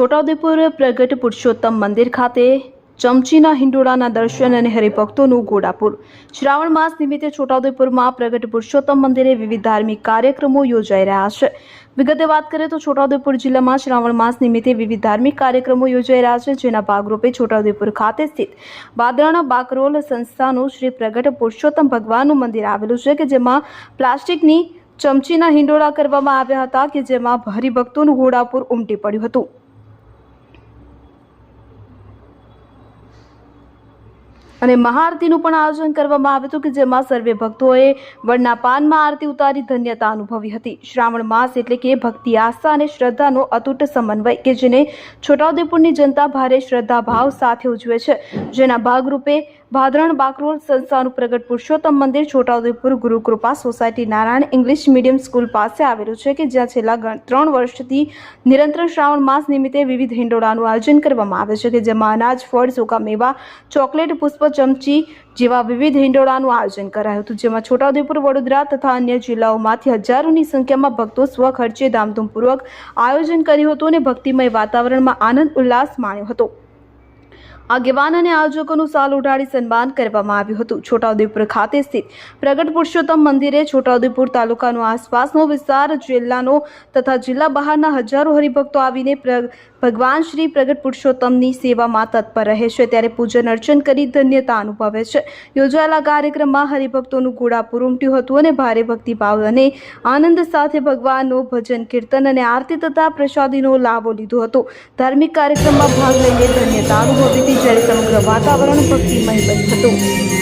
છોટાઉદેપુર પ્રગટ પુરુષોત્તમ મંદિર ખાતે ચમચીના હિંડોળાના દર્શન અને હરિભક્તોનું ઘોડાપુર શ્રાવણ માસ નિમિત્તે છોટાઉદેપુરમાં પ્રગટ પુરુષોત્તમ મંદિરે વિવિધ ધાર્મિક કાર્યક્રમો યોજાઈ રહ્યા છે. વિગતે વાત કરીએ તો છોટાઉદેપુર જિલ્લામાં શ્રાવણ માસ નિમિત્તે વિવિધ ધાર્મિક કાર્યક્રમો યોજાઈ રહ્યા છે, જેના ભાગરૂપે છોટાઉદેપુર ખાતે સ્થિત બાદરાણા બાકરોલ સંસ્થાનું શ્રી પ્રગટ પુરુષોત્તમ ભગવાનનું મંદિર આવેલું છે, કે જેમાં પ્લાસ્ટિકની ચમચીના હિંડોળા કરવામાં આવ્યા હતા, કે જેમાં હરિભક્તોનું ઘોડાપુર ઉમટી પડ્યું હતું. અને મહાઆરતીનું પણ આયોજન કરવામાં આવ્યું હતું કે જેમાં સર્વે ભક્તોએ વડના પાનમાં આરતી ઉતારી ધન્યતા અનુભવી હતી. શ્રાવણ માસ એટલે કે ભક્તિ આસ્થા અને શ્રદ્ધાનો અતૂટ સમન્વય કે જેને છોટાઉદેપુરની જનતા ભારે શ્રદ્ધા ભાવ સાથે ઉજવે છે. જેના ભાગરૂપે ભાદરણ બાકરોલ સંસ્થાનું Pragat Purushottam Mandir Chhotaudepur Gurukrupa society Narayan English medium school પાસે આવેલું છે કે જ્યાં છેલ્લા ત્રણ વર્ષથી નિરંતર શ્રાવણ માસ નિમિત્તે વિવિધ હિંડોળાનું આયોજન કરવામાં આવે છે કે જેમાં અનાજ, ફળ, સૂકા મેવા, ચોકલેટ, પુષ્પ ચમચી જેવા વિવિધ હિંડોળાનું આયોજન કરાયું હતું, જેમાં છોટાઉદેપુર, વડોદરા તથા અન્ય જિલ્લાઓમાંથી હજારોની સંખ્યામાં ભક્તો સ્વખર્ચે ધામધૂમપૂર્વક આયોજન કર્યું હતું અને ભક્તિમય વાતાવરણમાં આનંદ ઉલ્લાસ માણ્યો હતો. આગેવાન અને આયોજકોનું સાલ ઉઢાડી સન્માન કરવામાં આવ્યું હતું. છોટાઉદેપુર ખાતે સ્થિત પ્રગટ પુરુષોત્તમ મંદિરે છોટાઉદેપુર તાલુકાનો આસપાસનો વિસ્તાર, જિલ્લાનો તથા જિલ્લા બહારના હજારો હરિભક્તો આવીને ભગવાન શ્રી પ્રગટ પુરુષોત્તમની સેવામાં તત્પર રહે છે. ત્યારે પૂજન અર્ચન કરી ધન્યતા અનુભવે છે. યોજાયેલા કાર્યક્રમમાં હરિભક્તોનું ઘોડાપુર ઉમટ્યું હતું અને ભારે ભક્તિભાવ અને આનંદ સાથે ભગવાનનું ભજન, કીર્તન અને આરતી તથા પ્રસાદીનો લાભો લીધો હતો. ધાર્મિક કાર્યક્રમમાં ભાગ લઈને ધન્યતા અનુભવી હતી. જ્યારે સમગ્ર વાતાવરણ ભક્તિમય બન્યું હતું.